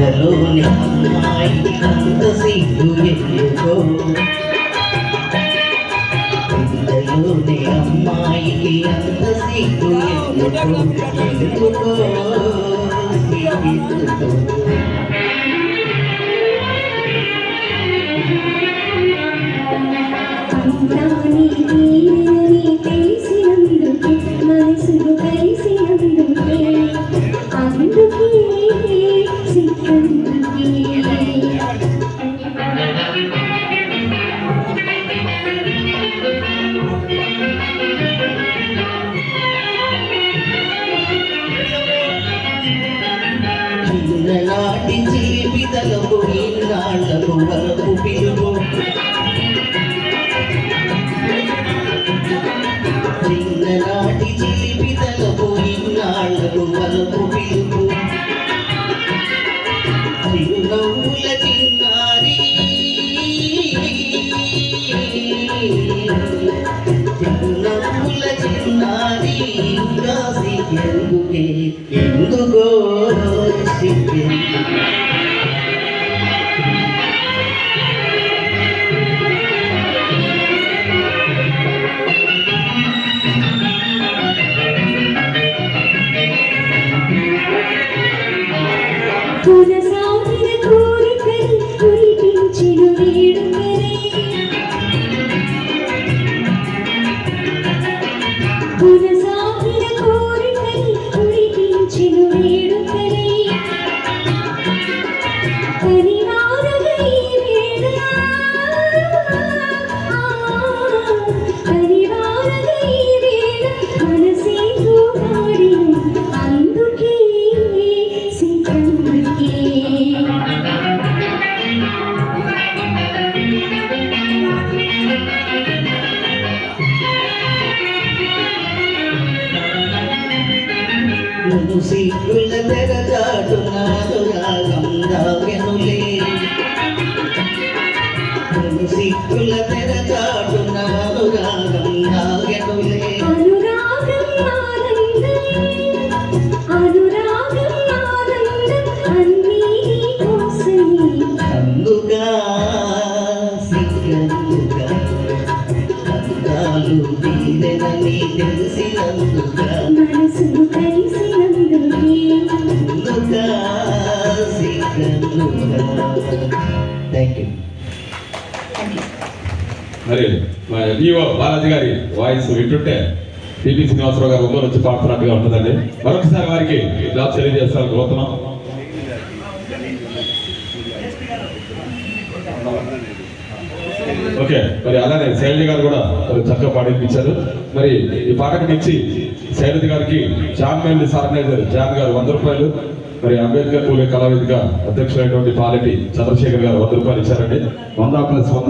ఇంతలోని అమ్మాయి అంత సిగ్గు ఎందుకో ఇంతలోని అమ్మాయికి అంత సిగ్గు ఎందుకో ఎందుకో que mundo gosta de ver. Who's this? నువ్వు సిగ్గుల తెరచాటున్నాను రాగం నువ్వు సిగ్గుల మరి మా బాలాజీ గారి వాయిస్ వింటుంటే పిపి శ్రీనివాసరావు గారు ముందు వచ్చి పాడుతున్నట్టుగా ఉంటుందండి. మరొకసారి వారికి జాబ్ తెలియజేస్తాను కోరుతున్నాం ఓకే మరి అలానే శైలజ గారు కూడా మరి చక్కగా పాడిపించారు. మరి ఈ పాటకు మించి శైలజ గారికి జాన్ మెల్లి ఆర్గనైజర్ జాన్ గారు వంద రూపాయలు. మరి అంబేద్కర్ పూలే కళావేదిక అధ్యక్షులైనటువంటి పాలెటి చంద్రశేఖర్ గారు వంద రూపాయలు ఇచ్చారండి. వంద ప్లస్ వంద.